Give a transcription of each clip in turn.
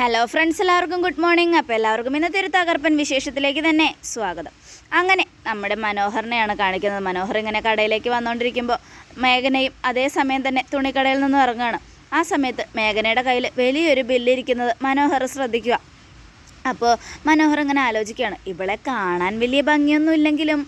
Hello friends എല്ലാവർക്കും good morning അപ്പോൾ എല്ലാവർക്കും ഇന്നത്തെ ഒരു തകർപ്പൻ വിശേഷത്തിലേക്ക് തന്നെ സ്വാഗതം. അങ്ങനെ നമ്മുടെ മനോഹറിനെയാണ് കാണിക്കുന്നത്. മനോഹർ ഇങ്ങനെ കടയിലേക്ക് വന്നുകൊണ്ടിരിക്കുമ്പോൾ മേഘനയും അതേസമയം തന്നെ തുണിക്കടയിൽ നിന്നും ഇറങ്ങുകയാണ്. ആ സമയത്ത് മേഘനയുടെ കയ്യിൽ വലിയൊരു ബില്ലിരിക്കുന്നത് മനോഹർ ശ്രദ്ധിക്കുക. അപ്പോൾ മനോഹർ ഇങ്ങനെ ആലോചിക്കുകയാണ്. ഇവളെ കാണാൻ വലിയ ഭംഗിയൊന്നും ഇല്ലെങ്കിലും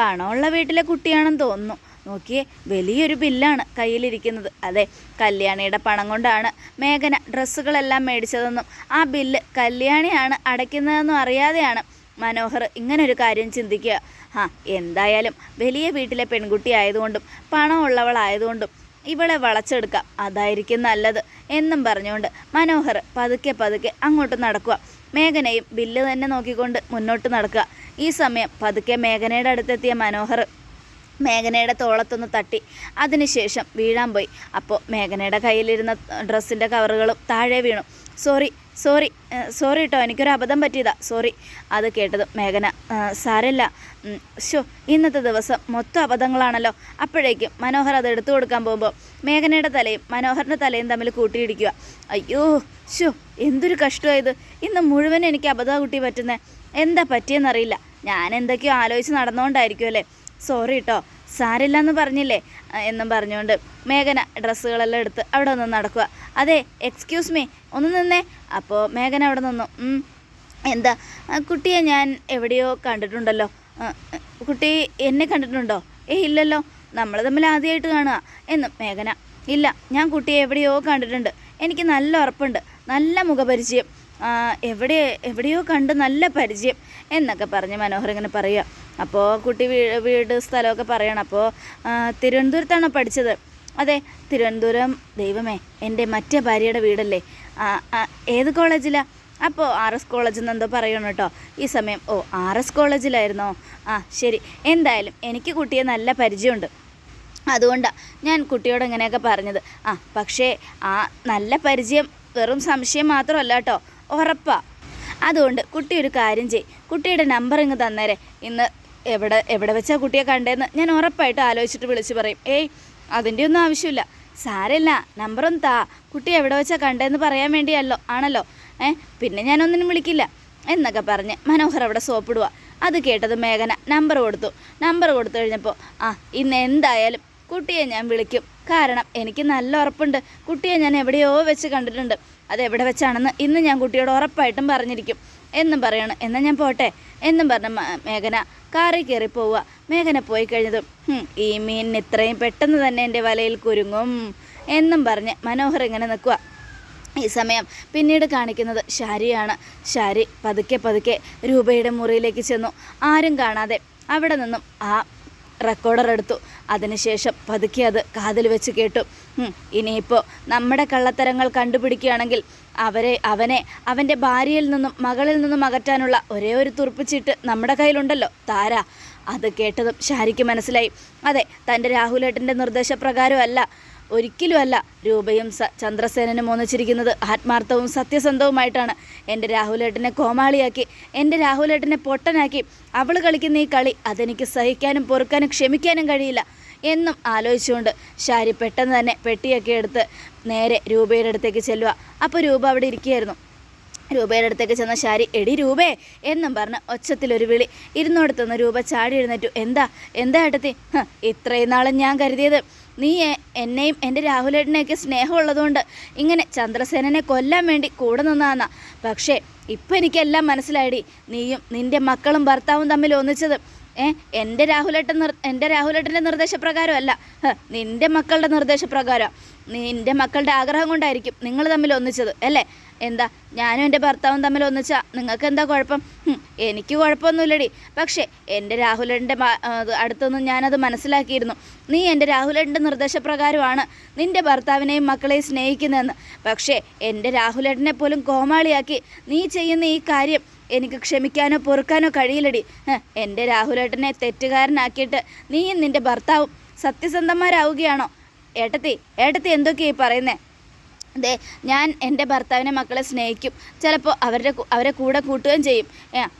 പണമുള്ള വീട്ടിലെ കുട്ടിയാണെന്ന് തോന്നുന്നു. നോക്കിയേ വലിയൊരു ബില്ലാണ് കയ്യിലിരിക്കുന്നത്. അതെ കല്യാണിയുടെ പണം കൊണ്ടാണ് മേഘന ഡ്രസ്സുകളെല്ലാം മേടിച്ചതെന്നും ആ ബില്ല് കല്യാണിയാണ് അടയ്ക്കുന്നതെന്നും അറിയാതെയാണ് മനോഹർ ഇങ്ങനൊരു കാര്യം ചിന്തിക്കുക. ആ എന്തായാലും വലിയ വീട്ടിലെ പെൺകുട്ടി ആയതുകൊണ്ടും പണമുള്ളവളായതുകൊണ്ടും ഇവളെ വളച്ചെടുക്കാം അതായിരിക്കും നല്ലത് എന്നും പറഞ്ഞുകൊണ്ട് മനോഹർ പതുക്കെ പതുക്കെ അങ്ങോട്ട് നടക്കുക. മേഘനയും ബില്ല് തന്നെ നോക്കിക്കൊണ്ട് മുന്നോട്ട് നടക്കുക. ഈ സമയം പതുക്കെ മേഘനയുടെ അടുത്തെത്തിയ മനോഹർ മേഘനയുടെ തോളത്തൊന്ന് തട്ടി. അതിനുശേഷം വീഴാൻ പോയി. അപ്പോൾ മേഘനയുടെ കയ്യിലിരുന്ന ഡ്രസ്സിന്റെ കവറുകളും താഴെ വീണു. സോറി സോറി സോറി കേട്ടോ എനിക്കൊരു അബദ്ധം പറ്റിയതാ. സോറി അത് കേട്ടത് മേഘന സാരല്ല. ഷോ ഇന്നത്തെ ദിവസം മൊത്തം അബദ്ധങ്ങളാണല്ലോ. അപ്പോഴേക്കും മനോഹർ അത് എടുത്തു കൊടുക്കാൻ പോകുമ്പോൾ മേഘനയുടെ തലയും മനോഹറിന്റെ തലയും തമ്മിൽ കൂട്ടിയിടിക്കുക അയ്യോ ഷോ എന്തൊരു കഷ്ടമായത് ഇന്ന് മുഴുവൻ എനിക്ക് അബദ്ധം കൂട്ടി പറ്റുന്നത് എന്താ പറ്റിയെന്നറിയില്ല. ഞാൻ എന്തൊക്കെയോ ആലോചിച്ച് നടന്നുകൊണ്ടായിരിക്കും അല്ലേ സോറി കേട്ടോ സാരില്ല എന്ന് പറഞ്ഞില്ലേ എന്നും പറഞ്ഞുകൊണ്ട് മേഘന ഡ്രസ്സുകളെല്ലാം എടുത്ത് അവിടെ ഒന്ന് നടക്കുക അതെ എക്സ്ക്യൂസ് മീ ഒന്ന് നിന്നേ. അപ്പോൾ മേഘന അവിടെ നിന്നു. എന്താ? കുട്ടിയെ ഞാൻ എവിടെയോ കണ്ടിട്ടുണ്ടല്ലോ. കുട്ടി എന്നെ കണ്ടിട്ടുണ്ടോ? ഏ ഇല്ലല്ലോ. നമ്മൾ തമ്മിൽ ആദ്യമായിട്ട് കാണുക എന്നും മേഘന ഇല്ല ഞാൻ കുട്ടിയെ എവിടെയോ കണ്ടിട്ടുണ്ട്. എനിക്ക് നല്ല ഉറപ്പുണ്ട്. നല്ല മുഖപരിചയം. എവിടെ എവിടെയോ കണ്ട് നല്ല പരിചയം എന്നൊക്കെ പറഞ്ഞ് മനോഹർ ഇങ്ങനെ പറയുക. അപ്പോൾ കുട്ടി വീ വീട് സ്ഥലമൊക്കെ പറയണം. അപ്പോൾ തിരുവനന്തപുരത്താണ് പഠിച്ചത്. അതെ തിരുവനന്തപുരം ദൈവമേ എന്റെ മറ്റേ ഭാര്യയുടെ വീടല്ലേ? ഏത് കോളേജിലാണ് അപ്പോൾ ആർ എസ് കോളേജിൽ നിന്ന് എന്തോ പറയണം കേട്ടോ. ഈ സമയം ഓ ആർ എസ് കോളേജിലായിരുന്നോ? ആ ശരി. എന്തായാലും എനിക്ക് കുട്ടിയെ നല്ല പരിചയമുണ്ട്. അതുകൊണ്ടാണ് ഞാൻ കുട്ടിയോട് ഇങ്ങനെയൊക്കെ പറഞ്ഞത്. ആ പക്ഷേ ആ നല്ല പരിചയം വെറും സംശയം മാത്രമല്ല കേട്ടോ. ഉറപ്പാ. അതുകൊണ്ട് കുട്ടി ഒരു കാര്യം ചെയ് കുട്ടിയുടെ നമ്പർ ഇങ്ങ് തന്നേരെ. ഇന്ന് എവിടെ എവിടെ വെച്ചാൽ കുട്ടിയെ കണ്ടേന്ന് ഞാൻ ഉറപ്പായിട്ട് ആലോചിച്ചിട്ട് വിളിച്ച് പറയും. ഏയ് അതിന്റെ ഒന്നും ആവശ്യമില്ല. സാരമില്ല നമ്പറൊന്നും താ. കുട്ടി എവിടെ വെച്ചാൽ കണ്ടേന്ന് പറയാൻ വേണ്ടിയല്ലോ ആണല്ലോ. ഏ പിന്നെ ഞാനൊന്നിനും വിളിക്കില്ല. എന്നൊക്കെ പറഞ്ഞ് മനോഹർ അവിടെ സോപ്പിടുക അത് കേട്ടത് മേഘന. നമ്പർ കൊടുത്തു. നമ്പർ കൊടുത്തു കഴിഞ്ഞപ്പോൾ ആ ഇന്ന് എന്തായാലും കുട്ടിയെ ഞാൻ വിളിക്കും. കാരണം എനിക്ക് നല്ല ഉറപ്പുണ്ട്. കുട്ടിയെ ഞാൻ എവിടെയോ വെച്ച് കണ്ടിട്ടുണ്ട്. അത് എവിടെ വെച്ചാണെന്ന് ഇന്ന് ഞാൻ കുട്ടിയോട് ഉറപ്പായിട്ടും പറഞ്ഞിരിക്കും. എന്നും പറയണം. എന്നാൽ ഞാൻ പോട്ടെ? എന്നും പറഞ്ഞ മേഘന കാറിൽ കയറി പോവുക. മേഘന പോയി കഴിഞ്ഞതും ഈ മീനിന് ഇത്രയും പെട്ടെന്ന് തന്നെ എന്റെ വലയിൽ കുരുങ്ങും. എന്നും പറഞ്ഞ് മനോഹർ ഇങ്ങനെ നിൽക്കുക ഈ സമയം പിന്നീട് കാണിക്കുന്നത് ഷാരിയാണ് ഷാരി പതുക്കെ പതുക്കെ രൂപയുടെ മുറിയിലേക്ക് ചെന്നു. ആരും കാണാതെ അവിടെ നിന്നും ആ റെക്കോർഡർ എടുത്തു. അതിനുശേഷം പതുക്കെ അത് കാതിൽ വെച്ച് കേട്ടു. ഇനിയിപ്പോൾ നമ്മുടെ കള്ളത്തരങ്ങൾ കണ്ടുപിടിക്കുകയാണെങ്കിൽ അവരെ അവനെ അവന്റെ ഭാര്യയിൽ നിന്നും മകളിൽ നിന്നും അകറ്റാനുള്ള ഒരേ ഒരു തുറപ്പിച്ചിട്ട് നമ്മുടെ കയ്യിലുണ്ടല്ലോ. താര. അത് കേട്ടതും ഷാരിക്ക് മനസ്സിലായി. അതെ തന്റെ രാഹുലേട്ടന്റെ നിർദ്ദേശപ്രകാരമല്ല. ഒരിക്കലുമല്ല രൂപയും ചന്ദ്രസേനനും ഒന്നിച്ചിരിക്കുന്നത്. ആത്മാർത്ഥവും സത്യസന്ധവുമായിട്ടാണ്. എന്റെ രാഹുലേട്ടനെ കോമാളിയാക്കി എന്റെ രാഹുലേട്ടനെ പൊട്ടനാക്കി അവൾ കളിക്കുന്ന ഈ കളി അതെനിക്ക് സഹിക്കാനും പൊറുക്കാനും ക്ഷമിക്കാനും കഴിയില്ല എന്നും ആലോചിച്ചുകൊണ്ട് ഷാരി പെട്ടെന്ന് തന്നെ പെട്ടിയൊക്കെ എടുത്ത് നേരെ രൂപയുടെ അടുത്തേക്ക് ചെല്ലുക. അപ്പോൾ രൂപ അവിടെ ഇരിക്കുകയായിരുന്നു. രൂപയുടെ അടുത്തേക്ക് ചെന്ന ശാരി എടി രൂപേ എന്നും പറഞ്ഞ് ഒച്ചത്തിലൊരു വിളി. ഇരുന്നോടത്തുനിന്ന് രൂപ ചാടി എഴുന്നേറ്റു. എന്താ? എന്താ ഏട്ടത്തി? ഇത്രയും നാളും ഞാൻ കരുതിയത് നീ എന്നെയും എന്റെ രാഹുലേട്ടനെയൊക്കെ സ്നേഹമുള്ളതുകൊണ്ട് ഇങ്ങനെ ചന്ദ്രസേനനെ കൊല്ലാൻ വേണ്ടി കൂടെ നിന്നാന്നാ. പക്ഷേ ഇപ്പം എനിക്കെല്ലാം മനസ്സിലായി നീയും നിന്റെ മക്കളും ഭർത്താവും തമ്മിൽ ഒന്നിച്ചത് ഏ എന്റെ രാഹുലേട്ടൻ നിർ എന്റെ രാഹുലേട്ടന്റെ നിർദ്ദേശപ്രകാരമല്ല. നിന്റെ മക്കളുടെ നിർദ്ദേശപ്രകാരം. നിന്റെ മക്കളുടെ ആഗ്രഹം കൊണ്ടായിരിക്കും നിങ്ങൾ തമ്മിൽ ഒന്നിച്ചത് അല്ലേ? എന്താ ഞാനും എന്റെ ഭർത്താവും തമ്മിൽ ഒന്നിച്ചാ. നിങ്ങൾക്ക് എന്താ കുഴപ്പം എനിക്ക് കുഴപ്പമൊന്നുമില്ലടി. പക്ഷേ എന്റെ രാഹുലന്റെ അടുത്തുനിന്ന് ഞാനത് മനസ്സിലാക്കിയിരുന്നു. നീ എന്റെ രാഹുലന്റെ നിർദ്ദേശപ്രകാരമാണ് നിന്റെ ഭർത്താവിനെയും മക്കളെയും സ്നേഹിക്കുന്നതെന്ന്. പക്ഷേ എന്റെ രാഹുലേട്ടനെ പോലും കോമാളിയാക്കി നീ ചെയ്യുന്ന ഈ കാര്യം എനിക്ക് ക്ഷമിക്കാനോ പൊറുക്കാനോ കഴിയില്ലടി. എന്റെ രാഹുലേട്ടനെ തെറ്റുകാരനാക്കിയിട്ട് നീയും നിന്റെ ഭർത്താവും സത്യസന്ധന്മാരാവുകയാണോ? ഏട്ടത്തി ഏട്ടത്തി എന്തൊക്കെയാണ് ഈ പറയുന്നേ? ദേ ഞാൻ എന്റെ ഭർത്താവിനെ മക്കളെ സ്നേഹിക്കും. ചിലപ്പോൾ അവരുടെ അവരെ കൂടെ കൂട്ടുകയും ചെയ്യും.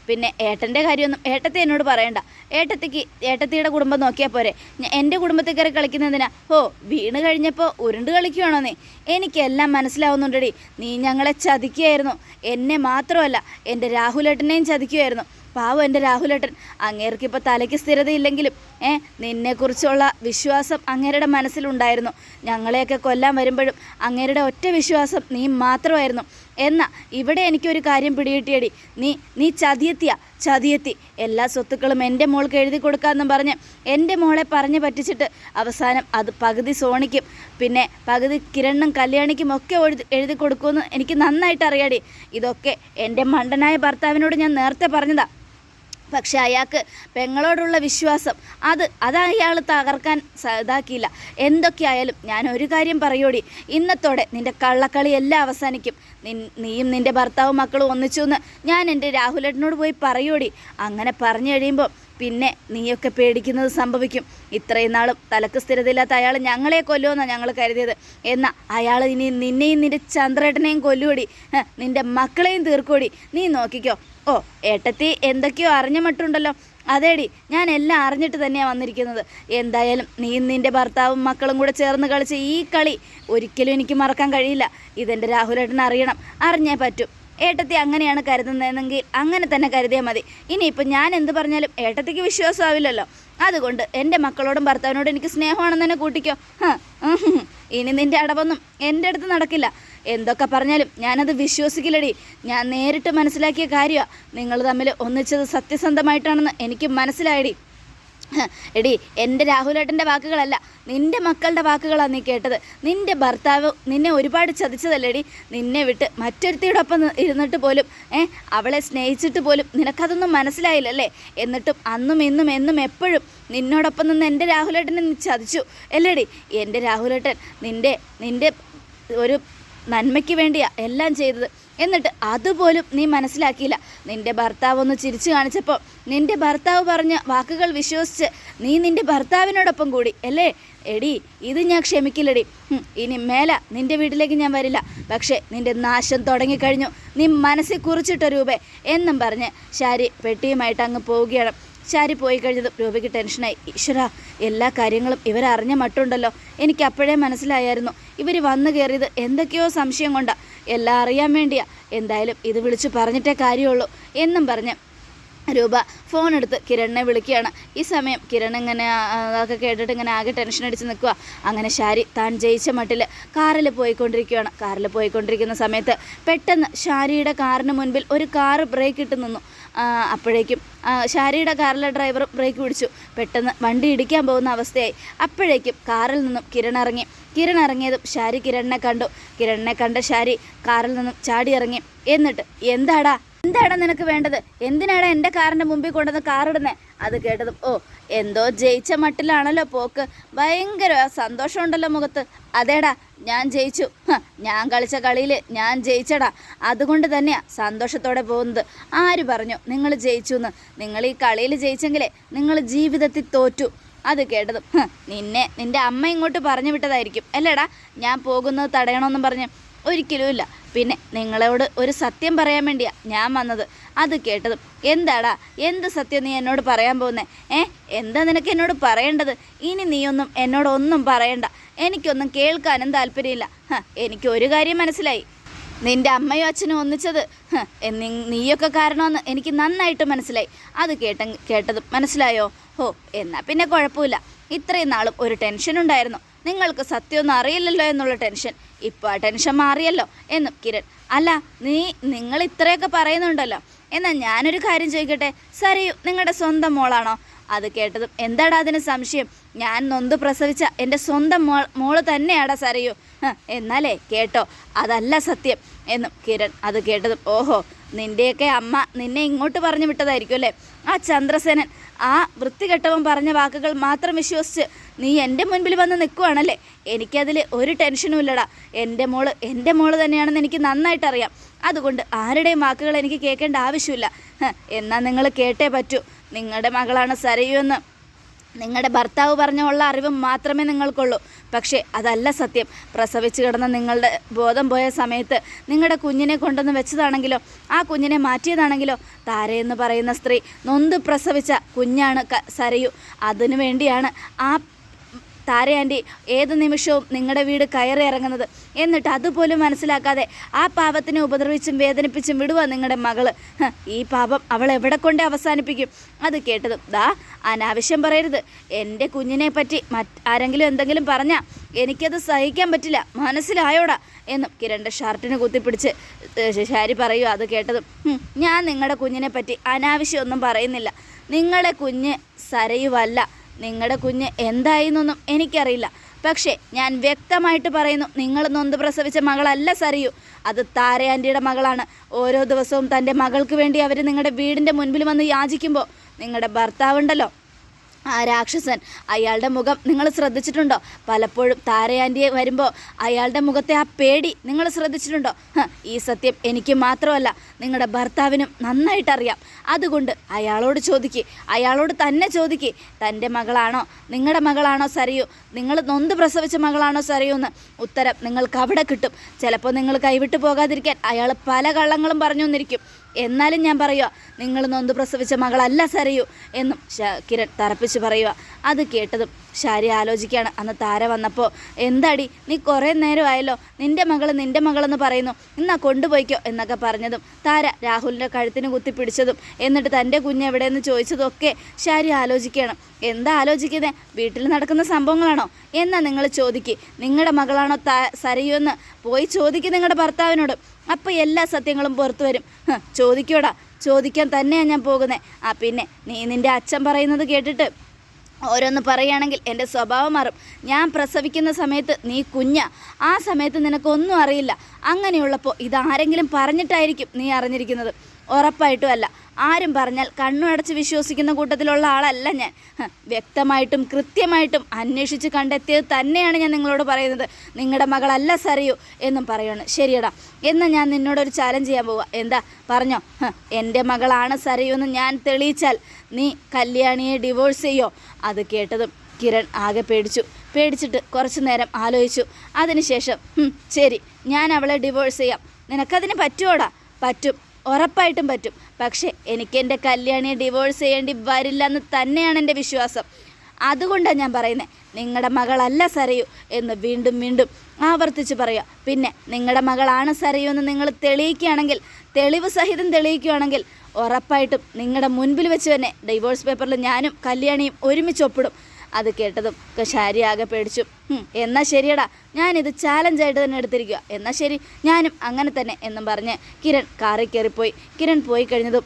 പിന്നെ ഏട്ടന്റെ കാര്യമൊന്നും ഏട്ടത്തി എന്നോട് പറയണ്ട. ഏട്ടത്തിക്ക് ഏട്ടത്തിയുടെ കുടുംബം നോക്കിയാൽ പോരെ. എന്റെ കുടുംബത്തിൽ കയറി കളിക്കുന്നതിനാ. ഓ വീണ് കഴിഞ്ഞപ്പോൾ ഉരുണ്ട് കളിക്കുകയാണോ നീ? എനിക്കെല്ലാം മനസ്സിലാവുന്നുണ്ടടി. നീ ഞങ്ങളെ ചതിക്കുകയായിരുന്നു. എന്നെ മാത്രമല്ല എന്റെ രാഹുലേട്ടനെയും ചതിക്കുകയായിരുന്നു പാവം എന്റെ രാഹുലേട്ടൻ. അങ്ങേർക്ക് ഇപ്പോൾ തലയ്ക്ക് സ്ഥിരതയില്ലെങ്കിലും ഏ നിന്നെക്കുറിച്ചുള്ള വിശ്വാസം അങ്ങേരുടെ മനസ്സിലുണ്ടായിരുന്നു. ഞങ്ങളെയൊക്കെ കൊല്ലാൻ വരുമ്പോഴും അങ്ങേരുടെ ഒറ്റ വിശ്വാസം നീ മാത്രമായിരുന്നു. എന്നാ ഇവിടെ എനിക്കൊരു കാര്യം പിടികിട്ടിയടി. നീ നീ ചതിയെത്തിയ ചതിയെത്തി. എല്ലാ സ്വത്തുക്കളും എന്റെ മോൾക്ക് എഴുതി കൊടുക്കാമെന്നും പറഞ്ഞ് എന്റെ മോളെ പറഞ്ഞു പറ്റിച്ചിട്ട് അവസാനം അത് പകുതി സോണിക്കും പിന്നെ പകുതി കിരണ്ണും കല്യാണിക്കും ഒക്കെ എഴുതി എഴുതി കൊടുക്കുമെന്ന് എനിക്ക് നന്നായിട്ട് അറിയാടി. ഇതൊക്കെ എന്റെ മണ്ടനായ ഭർത്താവിനോട് ഞാൻ നേരത്തെ പറഞ്ഞതാ. പക്ഷെ അയാൾക്ക് പെങ്ങളോടുള്ള വിശ്വാസം അത് അത് അയാൾ തകർക്കാൻ ഇതാക്കിയില്ല. എന്തൊക്കെയായാലും ഞാൻ ഒരു കാര്യം പറയൂടി. ഇന്നത്തോടെ നിന്റെ കള്ളക്കളി എല്ലാം അവസാനിക്കും. നീയും നിന്റെ ഭർത്താവും മക്കളും ഒന്നിച്ചു എന്ന് ഞാൻ എന്റെ രാഹുലേട്ടനോട് പോയി പറയൂടി. അങ്ങനെ പറഞ്ഞു കഴിയുമ്പോൾ പിന്നെ നീയൊക്കെ പേടിക്കുന്നത് സംഭവിക്കും. ഇത്രയും നാളും തലക്ക് സ്ഥിരതയില്ലാത്ത അയാൾ ഞങ്ങളെ കൊല്ലുമെന്നാണ് ഞങ്ങൾ കരുതിയത്. എന്നാൽ അയാൾ ഇനി നിന്നെയും നിന്റെ ചന്ദ്രേട്ടനെയും കൊല്ലുകൂടി നിന്റെ മക്കളെയും തീർക്കൂടി നീ നോക്കിക്കോ. ഓ ഏട്ടത്തി എന്തൊക്കെയോ അറിഞ്ഞ മട്ടുണ്ടല്ലോ. അതേടി ഞാൻ എല്ലാം അറിഞ്ഞിട്ട് തന്നെയാണ് വന്നിരിക്കുന്നത്. എന്തായാലും നീ നിന്റെ ഭർത്താവും മക്കളും കൂടെ ചേർന്ന് കളിച്ച ഈ കളി ഒരിക്കലും എനിക്ക് മറക്കാൻ കഴിയില്ല. ഇതെന്റെ രാഹുലേട്ടൻ അറിയണം. അറിഞ്ഞേ പറ്റും. ഏട്ടത്തി അങ്ങനെയാണ് കരുതുന്നതെങ്കിൽ അങ്ങനെ തന്നെ കരുതിയാൽ മതി. ഇനിയിപ്പോൾ ഞാൻ എന്ത് പറഞ്ഞാലും ഏട്ടത്തിക്ക് വിശ്വാസമാവില്ലല്ലോ. അതുകൊണ്ട് എന്റെ മക്കളോടും ഭർത്താവിനോടും എനിക്ക് സ്നേഹമാണെന്ന് തന്നെ കൂട്ടിക്കോ. ഇനി നിന്റെ അടവൊന്നും എന്റെ അടുത്ത് നടക്കില്ല. എന്തൊക്കെ പറഞ്ഞാലും ഞാനത് വിശ്വസിക്കില്ലടി. ഞാൻ നേരിട്ട് മനസ്സിലാക്കിയ കാര്യമാണ് നിങ്ങൾ തമ്മിൽ ഒന്നിച്ചത് സത്യസന്ധമായിട്ടാണെന്ന് എനിക്ക് മനസ്സിലായടി. എടി എന്റെ രാഹുലേട്ടന്റെ വാക്കുകളല്ല നിന്റെ മക്കളുടെ വാക്കുകളാണ് നീ കേട്ടത്. നിന്റെ ഭർത്താവ് നിന്നെ ഒരുപാട് ചതിച്ചതല്ലേടി. നിന്നെ വിട്ട് മറ്റൊരുത്തിയോടൊപ്പം ഇരുന്നിട്ട് പോലും ഏ അവളെ സ്നേഹിച്ചിട്ട് പോലും നിനക്കതൊന്നും മനസ്സിലായില്ലല്ലേ? എന്നിട്ടും അന്നും ഇന്നും എന്നും എപ്പോഴും നിന്നോടൊപ്പം നിന്ന് എന്റെ രാഹുലേട്ടനെ നീ ചതിച്ചു. അല്ലേടി എന്റെ രാഹുലേട്ടൻ നിന്റെ നിന്റെ ഒരു നന്മയ്ക്ക് വേണ്ടിയാ എല്ലാം ചെയ്തത്. എന്നിട്ട് അതുപോലും നീ മനസ്സിലാക്കിയില്ല. നിന്റെ ഭർത്താവ് ഒന്ന് ചിരിച്ചു കാണിച്ചപ്പോൾ നിന്റെ ഭർത്താവ് പറഞ്ഞ വാക്കുകൾ വിശ്വസിച്ച് നീ നിന്റെ ഭർത്താവിനോടൊപ്പം കൂടി അല്ലേ? എടി ഇത് ഞാൻ ക്ഷമിക്കില്ലടി. ഇനി മേല നിന്റെ വീട്ടിലേക്ക് ഞാൻ വരില്ല. പക്ഷേ നിന്റെ നാശം തുടങ്ങിക്കഴിഞ്ഞു. നീ മനസ്സിൽ കുറിച്ചിട്ട രൂപേ എന്നും പറഞ്ഞ് ശാരി പെട്ടിയുമായിട്ട് അങ്ങ് പോവുകയാണ്. ശാരി പോയി കഴിഞ്ഞതും രൂപയ്ക്ക് ടെൻഷനായി. ഈശ്വര എല്ലാ കാര്യങ്ങളും ഇവരറിഞ്ഞ മട്ടുണ്ടല്ലോ. എനിക്ക് അപ്പോഴേ മനസ്സിലായായിരുന്നു. ഇവർ വന്നു കയറിയത് എന്തൊക്കെയോ സംശയം കൊണ്ടാ. എല്ലാം അറിയാൻ വേണ്ടിയാ. എന്തായാലും ഇത് വിളിച്ചു പറഞ്ഞിട്ടേ കാര്യമുള്ളൂ എന്നും പറഞ്ഞ് രൂപ ഫോൺ എടുത്ത് കിരണിനെ വിളിക്കുകയാണ്. ഈ സമയം കിരൺ ഇങ്ങനെ അതൊക്കെ കേട്ടിട്ട് ഇങ്ങനെ ആകെ ടെൻഷൻ അടിച്ച് നിൽക്കുക അങ്ങനെ ഷാരി താൻ ജയിച്ച മട്ടിൽ കാറിൽ പോയിക്കൊണ്ടിരിക്കുകയാണ് കാറിൽ പോയിക്കൊണ്ടിരിക്കുന്ന സമയത്ത് പെട്ടെന്ന് ഷാരിയുടെ കാറിന് മുൻപിൽ ഒരു കാറ് ബ്രേക്ക് ഇട്ട് നിന്നു. അപ്പോഴേക്കും ഷാരിയുടെ കാറിലെ ഡ്രൈവർ ബ്രേക്ക് പിടിച്ചു. പെട്ടെന്ന് വണ്ടി ഇടിക്കാൻ പോകുന്ന അവസ്ഥയായി. അപ്പോഴേക്കും കാറിൽ നിന്നും കിരൺ ഇറങ്ങി. കിരൺ ഇറങ്ങിയതും ഷാരി കിരണിനെ കണ്ടു. കിരണിനെ കണ്ട ഷാരി കാറിൽ നിന്നും ചാടി ഇറങ്ങി. എന്നിട്ട് എന്താടാ? എന്താടാ നിനക്ക് വേണ്ടത്? എന്തിനാടാ എന്റെ കാറിന്റെ മുമ്പിൽ കൊണ്ടുവന്ന് കാറിടുന്നത് അത് കേട്ടതും ഓ എന്തോ ജയിച്ച മട്ടിലാണല്ലോ പോക്ക്. ഭയങ്കര സന്തോഷമുണ്ടല്ലോ മുഖത്ത്. അതേടാ ഞാൻ ജയിച്ചു. ഞാൻ കളിച്ച കളിയിൽ ഞാൻ ജയിച്ചടാ. അതുകൊണ്ട് തന്നെയാ സന്തോഷത്തോടെ പോകുന്നത്. ആര് പറഞ്ഞു നിങ്ങൾ ജയിച്ചു എന്ന് നിങ്ങൾ ഈ കളിയിൽ ജയിച്ചെങ്കിലേ നിങ്ങൾ ജീവിതത്തിൽ തോറ്റു. അത് കേട്ടതും. നിന്നെ നിന്റെ അമ്മ ഇങ്ങോട്ട് പറഞ്ഞു വിട്ടതായിരിക്കും. അല്ലേടാ ഞാൻ പോകുന്നത് തടയണമെന്നും പറഞ്ഞ്. ഒരിക്കലും ഇല്ല. പിന്നെ നിങ്ങളോട് ഒരു സത്യം പറയാൻ വേണ്ടിയാ ഞാൻ വന്നത്. അത് കേട്ടതും എന്താടാ എന്ത് സത്യം നീ എന്നോട് പറയാൻ പോകുന്നേ? ഏ എന്താ നിനക്ക് എന്നോട് പറയേണ്ടത്? ഇനി നീയൊന്നും എന്നോടൊന്നും പറയണ്ട. എനിക്കൊന്നും കേൾക്കാനും താല്പര്യമില്ല. എനിക്ക് ഒരു കാര്യം മനസ്സിലായി. നിന്റെ അമ്മയും അച്ഛനും ഒന്നിച്ചത് നീയൊക്കെ കാരണമെന്ന് എനിക്ക് നന്നായിട്ട് മനസ്സിലായി. അത് കേട്ട കേട്ടതും മനസ്സിലായോ? ഓ എന്നാൽ പിന്നെ കുഴപ്പമില്ല. ഇത്രയും നാളും ഒരു ടെൻഷൻ ഉണ്ടായിരുന്നു നിങ്ങൾക്ക് സത്യമൊന്നും അറിയില്ലല്ലോ എന്നുള്ള ടെൻഷൻ. ഇപ്പോൾ ആ ടെൻഷൻ മാറിയല്ലോ എന്നും കിരൺ. അല്ല നീ നിങ്ങൾ ഇത്രയൊക്കെ പറയുന്നുണ്ടല്ലോ. എന്നാൽ ഞാനൊരു കാര്യം ചോദിക്കട്ടെ? സരയു നിങ്ങളുടെ സ്വന്തം മോളാണോ? അത് കേട്ടതും. എന്താടാ അതിന് സംശയം? ഞാൻ നൊന്ത് പ്രസവിച്ച എന്റെ സ്വന്തം മോൾ മോൾ തന്നെയാടാ സരയു. എന്നാലേ കേട്ടോ. അതല്ല സത്യം എന്നും കിരൺ അത് കേട്ടതും. ഓഹോ നിന്റെയൊക്കെ അമ്മ നിന്നെ ഇങ്ങോട്ട് പറഞ്ഞു വിട്ടതായിരിക്കും അല്ലേ? ആ ചന്ദ്രസേനൻ ആ വൃത്തികെട്ടവൻ പറഞ്ഞ വാക്കുകൾ മാത്രം വിശ്വസിച്ച് നീ എന്റെ മുൻപിൽ വന്ന് നിൽക്കുവാണല്ലേ? എനിക്കതിൽ ഒരു ടെൻഷനും ഇല്ലടാ. എന്റെ മോൾ എന്റെ മോൾ തന്നെയാണെന്ന് എനിക്ക് നന്നായിട്ടറിയാം. അതുകൊണ്ട് ആരുടെയും വാക്കുകൾ എനിക്ക് കേൾക്കേണ്ട ആവശ്യമില്ല. എന്നാൽ നിങ്ങൾ കേട്ടേ പറ്റൂ. നിങ്ങളുടെ മകളാണ് സരയു നിങ്ങളുടെ ഭർത്താവ് പറഞ്ഞുള്ള അറിവ് മാത്രമേ നിങ്ങൾക്കുള്ളൂ. പക്ഷേ അതല്ല സത്യം. പ്രസവിച്ച് കിടന്ന നിങ്ങളുടെ ബോധം പോയ സമയത്ത് നിങ്ങളുടെ കുഞ്ഞിനെ കൊണ്ടുവന്ന് വെച്ചതാണെങ്കിലോ ആ കുഞ്ഞിനെ മാറ്റിയതാണെങ്കിലോ താരയെന്ന് പറയുന്ന സ്ത്രീ നൊന്ത് പ്രസവിച്ച കുഞ്ഞാണ് സരയു. അതിനു വേണ്ടിയാണ് ആ താര ആന്റി ഏത് നിമിഷവും നിങ്ങളുടെ വീട് കയറി ഇറങ്ങുന്നത്. എന്നിട്ട് അതുപോലും മനസ്സിലാക്കാതെ ആ പാപത്തിനെ ഉപദ്രവിച്ചും വേദനിപ്പിച്ചും വിടുക നിങ്ങളുടെ മകൾ. ഈ പാപം അവൾ എവിടെ കൊണ്ട് അവസാനിപ്പിക്കും? അത് കേട്ടതും ദാ അനാവശ്യം പറയരുത്. എന്റെ കുഞ്ഞിനെ പറ്റി മറ്റ് ആരെങ്കിലും എന്തെങ്കിലും പറഞ്ഞാൽ എനിക്കത് സഹിക്കാൻ പറ്റില്ല. മനസ്സിലായോടാ എന്നും കിരണിന്റെ ഷർട്ടിന് കുത്തിപ്പിടിച്ച് ശരി പറയുക അത് കേട്ടതും. ഞാൻ നിങ്ങളുടെ കുഞ്ഞിനെ പറ്റി അനാവശ്യമൊന്നും പറയുന്നില്ല. നിങ്ങളുടെ കുഞ്ഞ് സരയുവല്ല. നിങ്ങളുടെ കുഞ്ഞ് എന്തായി എന്നൊന്നും എനിക്കറിയില്ല. പക്ഷേ ഞാൻ വ്യക്തമായിട്ട് പറയുന്നു നിങ്ങൾ നൊന്ത് പ്രസവിച്ച മകളല്ല സറിയു അത് താരയാന്റിയുടെ മകളാണ്. ഓരോ ദിവസവും തന്റെ മകൾക്ക് വേണ്ടി അവർ നിങ്ങളുടെ വീടിന്റെ മുൻപിൽ വന്ന് യാചിക്കുമ്പോൾ നിങ്ങളുടെ ഭർത്താവുണ്ടല്ലോ. ആ രാക്ഷസൻ അയാളുടെ മുഖം നിങ്ങൾ ശ്രദ്ധിച്ചിട്ടുണ്ടോ? പലപ്പോഴും താരയാന്റിയെ വരുമ്പോൾ അയാളുടെ മുഖത്തെ ആ പേടി നിങ്ങൾ ശ്രദ്ധിച്ചിട്ടുണ്ടോ? ഈ സത്യം എനിക്ക് മാത്രമല്ല നിങ്ങളുടെ ഭർത്താവിനും നന്നായിട്ടറിയാം. അതുകൊണ്ട് അയാളോട് ചോദിക്ക് അയാളോട് തന്നെ ചോദിക്ക് തന്റെ മകളാണോ നിങ്ങളുടെ മകളാണോ സരയു നിങ്ങൾ നൊന്ത് പ്രസവിച്ച മകളാണോ സരയു എന്ന് ഉത്തരം നിങ്ങൾക്ക് അവിടെ കിട്ടും. ചിലപ്പോൾ നിങ്ങൾ കൈവിട്ട് പോകാതിരിക്കാൻ അയാൾ പല കള്ളങ്ങളും പറഞ്ഞു വന്നിരിക്കും. എന്നാലും ഞാൻ പറയുക നിങ്ങൾ നൊന്ത് പ്രസവിച്ച മകളല്ല സരയു എന്നും കിരൺ തറപ്പിച്ച് പറയുക അത് കേട്ടതും ശാരി ആലോചിക്കുകയാണ്. അന്ന് താര വന്നപ്പോൾ എന്താടി നീ കുറേ നേരമായല്ലോ. നിന്റെ മകൾ നിന്റെ മകളെന്ന് പറയുന്നു. എന്നാ കൊണ്ടുപോയിക്കോ എന്നൊക്കെ പറഞ്ഞതും താര രാഹുലിന്റെ കഴുത്തിന് കുത്തി പിടിച്ചതും എന്നിട്ട് തന്റെ കുഞ്ഞ് എവിടെയെന്ന് ചോദിച്ചതൊക്കെ ശാരി ആലോചിക്കുകയാണ്. എന്താ ആലോചിക്കുന്നത് വീട്ടിൽ നടക്കുന്ന സംഭവങ്ങളാണോ? എന്നാ നിങ്ങൾ ചോദിക്ക്. നിങ്ങളുടെ മകളാണോ താ സരയുമെന്ന് പോയി ചോദിക്കും നിങ്ങളുടെ ഭർത്താവിനോട്. അപ്പോൾ എല്ലാ സത്യങ്ങളും പുറത്തു വരും. ചോദിക്കോടാ. ചോദിക്കാൻ തന്നെയാണ് ഞാൻ പോകുന്നത് ആ പിന്നെ നീ നിന്റെ അച്ഛൻ പറയുന്നത് കേട്ടിട്ട് ഓരോന്ന് പറയുകയാണെങ്കിൽ എന്റെ സ്വഭാവം മാറും. ഞാൻ പ്രസവിക്കുന്ന സമയത്ത് നീ കുഞ്ഞ. ആ സമയത്ത് നിനക്കൊന്നും അറിയില്ല. അങ്ങനെയുള്ളപ്പോൾ ഇതാരെങ്കിലും പറഞ്ഞിട്ടായിരിക്കും നീ അറിഞ്ഞിരിക്കുന്നത്. ഉറപ്പായിട്ടും അല്ല ആരും പറഞ്ഞാൽ കണ്ണുടച്ച് വിശ്വസിക്കുന്ന കൂട്ടത്തിലുള്ള ആളല്ല ഞാൻ. വ്യക്തമായിട്ടും കൃത്യമായിട്ടും അന്വേഷിച്ച് കണ്ടെത്തിയത് തന്നെയാണ് ഞാൻ നിങ്ങളോട് പറയുന്നത്. നിങ്ങളുടെ മകളല്ല സറിയു എന്നും പറയുകയാണ് ശരിയടാ എന്നാൽ ഞാൻ നിന്നോടൊരു ചാലഞ്ച് ചെയ്യാൻ പോവുക എന്താ? പറഞ്ഞോ. എന്റെ മകളാണ് സറിയു എന്ന് ഞാൻ തെളിയിച്ചാൽ നീ കല്യാണിയെ ഡിവോഴ്സ് ചെയ്യോ? അത് കേട്ടതും കിരൺ ആകെ പേടിച്ചു. പേടിച്ചിട്ട് കുറച്ചു നേരം ആലോചിച്ചു. അതിനുശേഷം "ഹും, ശരി ഞാൻ അവളെ ഡിവോഴ്സ് ചെയ്യാം. നിനക്കതിന് പറ്റുമോടാ പറ്റും ഉറപ്പായിട്ടും പറ്റും. പക്ഷേ എനിക്ക് എന്റെ കല്യാണിയെ ഡിവോഴ്സ് ചെയ്യേണ്ടി വരില്ല എന്ന് തന്നെയാണ് എന്റെ വിശ്വാസം. അതുകൊണ്ടാണ് ഞാൻ പറയുന്നത് നിങ്ങളുടെ മകളല്ല സരയു എന്ന് വീണ്ടും വീണ്ടും ആവർത്തിച്ച് പറയുക പിന്നെ നിങ്ങളുടെ മകളാണ് സരയു എന്ന് നിങ്ങൾ തെളിയിക്കുകയാണെങ്കിൽ തെളിവ് സഹിതം തെളിയിക്കുകയാണെങ്കിൽ ഉറപ്പായിട്ടും നിങ്ങളുടെ മുൻപിൽ വെച്ച് തന്നെ ഡിവോഴ്സ് പേപ്പറിൽ ഞാനും കല്യാണിയും ഒരുമിച്ച് ഒപ്പിടും. അത് കേട്ടതും ശാരി ആകെ പേടിച്ചു. എന്നാൽ എന്നാ ശരിയടാ ഞാനിത് ചാലഞ്ചായിട്ട് തന്നെ എടുത്തിരിക്കുക എന്നാ ശരി ഞാനും അങ്ങനെ തന്നെ എന്നും പറഞ്ഞ് കിരൺ കാറിൽ കയറിപ്പോയി. കിരൺ പോയി കഴിഞ്ഞതും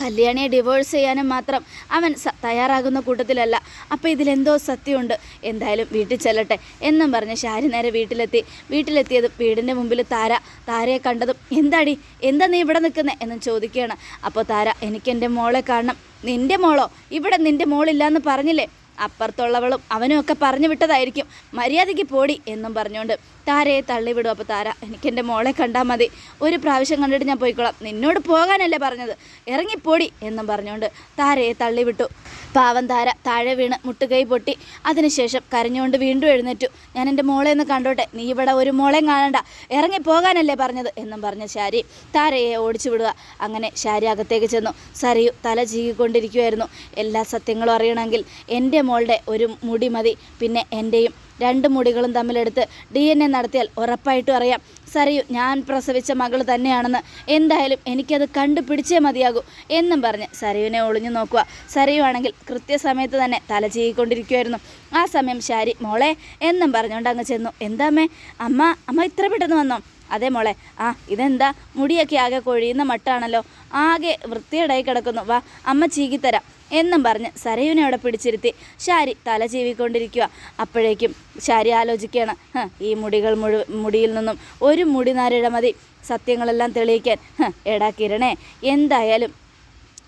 കല്യാണിയെ ഡിവോഴ്സ് ചെയ്യാനും മാത്രം അവൻ തയ്യാറാകുന്ന കൂട്ടത്തിലല്ല. അപ്പോൾ ഇതിലെന്തോ സത്യമുണ്ട്. എന്തായാലും വീട്ടിൽ ചെല്ലട്ടെ എന്നും പറഞ്ഞ് ഷാരി നേരെ വീട്ടിലെത്തി. വീട്ടിലെത്തിയതും വീടിന്റെ മുമ്പിൽ താര. താരയെ കണ്ടതും എന്താടി എന്താ നീ ഇവിടെ നിൽക്കുന്നത് എന്നും ചോദിക്കുകയാണ്. അപ്പോൾ താര എനിക്ക് എന്റെ മോളെ കാണണം. നിന്റെ മോളോ? ഇവിടെ നിന്റെ മോളില്ലാന്ന് പറഞ്ഞില്ലേ? അപ്പുറത്തുള്ളവളും അവനും ഒക്കെ പറഞ്ഞു വിട്ടതായിരിക്കും. മര്യാദയ്ക്ക് പോടി എന്നും പറഞ്ഞുകൊണ്ട് താരയെ തള്ളിവിടും. അപ്പോൾ താര എനിക്കെന്റെ മോളെ കണ്ടാൽ മതി. ഒരു പ്രാവശ്യം കണ്ടിട്ട് ഞാൻ പോയിക്കോളാം. നിന്നോട് പോകാനല്ലേ പറഞ്ഞത്. ഇറങ്ങിപ്പോടി എന്നും പറഞ്ഞുകൊണ്ട് താരയെ തള്ളിവിട്ടു. പാവം താര താഴെ വീണ് മുട്ടുകൈ പൊട്ടി. അതിനുശേഷം കരഞ്ഞുകൊണ്ട് വീണ്ടും എഴുന്നേറ്റു. ഞാൻ എന്റെ മോളെ ഒന്ന് കണ്ടോട്ടെ. നീ ഇവിടെ ഒരു മോളെയും കാണണ്ട. ഇറങ്ങിപ്പോകാനല്ലേ പറഞ്ഞത് എന്നും പറഞ്ഞ ശാരി താരയെ ഓടിച്ചു വിടുക. അങ്ങനെ ശാരി അകത്തേക്ക് ചെന്നു. സരയു തല ചീകിക്കൊണ്ടിരിക്കുമായിരുന്നു എല്ലാ സത്യങ്ങളും അറിയണമെങ്കിൽ എന്റെ മോളുടെ ഒരു മുടി മതി. പിന്നെ എന്റെയും രണ്ട് മുടികളും തമ്മിലെടുത്ത് ഡി എൻ എ നടത്തിയാൽ ഉറപ്പായിട്ടും അറിയാം. സരയു ഞാൻ പ്രസവിച്ച മകൾ തന്നെയാണെന്ന്. എന്തായാലും എനിക്കത് കണ്ടുപിടിച്ചേ മതിയാകൂ എന്നും പറഞ്ഞ് സരയുവിനെ ഒളിഞ്ഞു നോക്കുക. സരയു ആണെങ്കിൽ കൃത്യസമയത്ത് തന്നെ തല ചെയ്യിക്കൊണ്ടിരിക്കുമായിരുന്നു ആ സമയം ശാരി മോളെ എന്നും പറഞ്ഞുകൊണ്ട് അങ്ങ് ചെന്നു. എന്താമ്മേ അമ്മ? അമ്മ ഇത്ര പെട്ടെന്ന് വന്നോ? അതേ മോളെ. ആ ഇതെന്താ? മുടിയൊക്കെ ആകെ കൊഴിയുന്ന മട്ടാണല്ലോ. ആകെ വൃത്തിയേടായി കിടക്കുന്നു. വാ അമ്മ ചീകിത്തരാം. എന്നും പറഞ്ഞ് സരയുവിനെ അവിടെ പിടിച്ചിരുത്തി. ശാരി തല ചീവിക്കൊണ്ടിരിക്കുക അപ്പോഴേക്കും ശാരി ആലോചിക്കുകയാണ്. ഈ മുടികൾ മുഴു മുടിയിൽ നിന്നും ഒരു മുടി നാരിഴ മതി. സത്യങ്ങളെല്ലാം തെളിയിക്കാൻ. "ഹ്, എടാ കിരണേ എന്തായാലും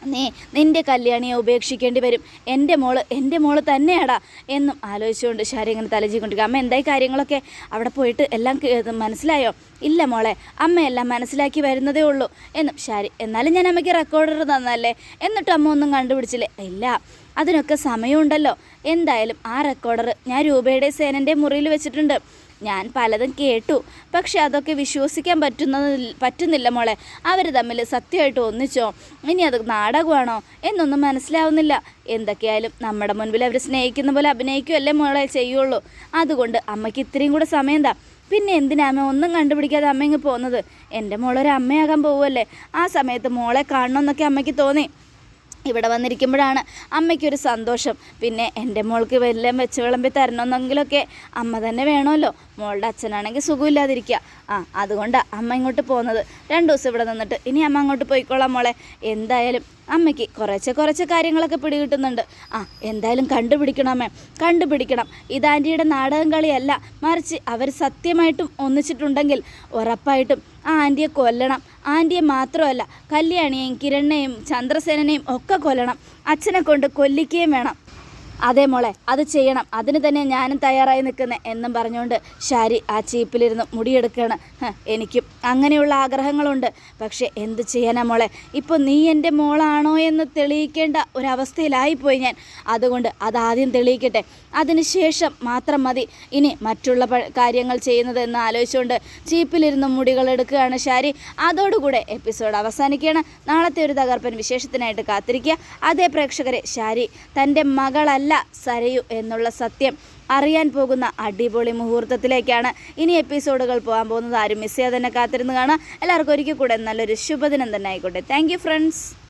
നീ നിന്റെ കല്യാണിയെ ഉപേക്ഷിക്കേണ്ടി വരും. എന്റെ മോൾ എന്റെ മോൾ തന്നെയാടാ എന്നും ആലോചിച്ചുകൊണ്ട് ശാരി ഇങ്ങനെ തലചിക്കൊണ്ടിരിക്കുക അമ്മ എന്തായി കാര്യങ്ങളൊക്കെ? അവിടെ പോയിട്ട് എല്ലാം മനസ്സിലായോ? ഇല്ല മോളെ അമ്മയെല്ലാം മനസ്സിലാക്കി വരുന്നതേ ഉള്ളൂ എന്നും ശാരി എന്നാലും ഞാൻ അമ്മയ്ക്ക് റെക്കോർഡർ തന്നല്ലേ എന്നിട്ട് അമ്മ ഒന്നും കണ്ടുപിടിച്ചില്ലേ. ഇല്ല അതിനൊക്കെ സമയമുണ്ടല്ലോ. എന്തായാലും ആ റെക്കോർഡർ ഞാൻ രൂപയുടെ സേനന്റെ മുറിയിൽ വെച്ചിട്ടുണ്ട്. ഞാൻ പലതും കേട്ടു. പക്ഷെ അതൊക്കെ വിശ്വസിക്കാൻ പറ്റുന്നത് പറ്റുന്നില്ല മോളെ. അവർ തമ്മിൽ സത്യമായിട്ട് ഒന്നിച്ചോ? ഇനി അത് നാടകമാണോ? എന്നൊന്നും മനസ്സിലാവുന്നില്ല. എന്തൊക്കെയായാലും നമ്മുടെ മുൻപിൽ അവർ സ്നേഹിക്കുന്ന പോലെ അഭിനയിക്കുകയല്ലേ മോളെ ചെയ്യുള്ളൂ. അതുകൊണ്ട് അമ്മയ്ക്ക് ഇത്രയും കൂടെ സമയം എന്താ പിന്നെ എന്തിനാ അമ്മ ഒന്നും കണ്ടുപിടിക്കാതെ അമ്മ ഇങ്ങ് പോകുന്നത്? എന്റെ മോളൊരു അമ്മയാകാൻ പോവുമല്ലേ ആ സമയത്ത് മോളെ കാണണമെന്നൊക്കെ അമ്മയ്ക്ക് തോന്നി. ഇവിടെ വന്നിരിക്കുമ്പോഴാണ് അമ്മയ്ക്കൊരു സന്തോഷം. പിന്നെ എന്റെ മോൾക്ക് വല്ലതും വെച്ച് വിളമ്പി തരണമെന്നെങ്കിലൊക്കെ അമ്മ തന്നെ വേണമല്ലോ. മോളുടെ അച്ഛനാണെങ്കിൽ സുഖമില്ലാതിരിക്കുക. ആ അതുകൊണ്ട് അമ്മ ഇങ്ങോട്ട് പോകുന്നത്. രണ്ട് ദിവസം ഇവിടെ നിന്നിട്ട് ഇനി അമ്മ അങ്ങോട്ട് പോയിക്കോളാം മോളെ. എന്തായാലും അമ്മയ്ക്ക് കുറച്ച് കുറച്ച് കാര്യങ്ങളൊക്കെ പിടികിട്ടുന്നുണ്ട്. ആ എന്തായാലും കണ്ടുപിടിക്കണം അമ്മേ. കണ്ടുപിടിക്കണം. ഇത് ആന്റിയുടെ നാടകം കളിയല്ല. മറിച്ച് അവർ സത്യമായിട്ടും ഒന്നിച്ചിട്ടുണ്ടെങ്കിൽ ഉറപ്പായിട്ടും ആ ആന്റിയെ കൊല്ലണം. ആന്റിയെ മാത്രമല്ല കല്യാണിയെയും കിരണ്ണയും ചന്ദ്രസേനനെയും ഒക്കെ കൊല്ലണം. അച്ഛനെ കൊണ്ട് കൊല്ലിക്കുകയും വേണം. അതെ മോളെ അത് ചെയ്യണം. അതിന് തന്നെ ഞാനും തയ്യാറായി നിൽക്കുന്നത് എന്നും പറഞ്ഞുകൊണ്ട് ഷാരി ആ ചീപ്പിലിരുന്ന് മുടിയെടുക്കുകയാണ് എനിക്കും അങ്ങനെയുള്ള ആഗ്രഹങ്ങളുണ്ട്. പക്ഷേ എന്ത് ചെയ്യാനാ മോളെ? ഇപ്പോൾ നീ എന്റെ മോളാണോ എന്ന് തെളിയിക്കേണ്ട ഒരവസ്ഥയിലായിപ്പോയി ഞാൻ. അതുകൊണ്ട് അതാദ്യം തെളിയിക്കട്ടെ. അതിനുശേഷം മാത്രം മതി. ഇനി മറ്റുള്ള കാര്യങ്ങൾ ചെയ്യുന്നത് എന്ന് ആലോചിച്ചുകൊണ്ട് ചീപ്പിലിരുന്ന് മുടികൾ എടുക്കുകയാണ് ഷാരി. അതോടുകൂടെ എപ്പിസോഡ് അവസാനിക്കുകയാണ്. നാളത്തെ ഒരു തകർപ്പൻ വിശേഷത്തിനായിട്ട് കാത്തിരിക്കുക. അതേ പ്രേക്ഷകരെ ഷാരി തന്റെ മകളല്ല സരയു എന്നുള്ള സത്യം അറിയാൻ പോകുന്ന അടിപൊളി മുഹൂർത്തത്തിലേക്കാണ് ഇനി എപ്പിസോഡുകൾ പോകാൻ പോകുന്നത്. ആരും മിസ് ചെയ്യാതെ തന്നെ കാത്തിരുന്ന് കാണാം എല്ലാവർക്കും ഒരിക്കൽ കൂടെ നല്ലൊരു ശുഭദിനം തന്നെ ആയിക്കോട്ടെ. Thank friends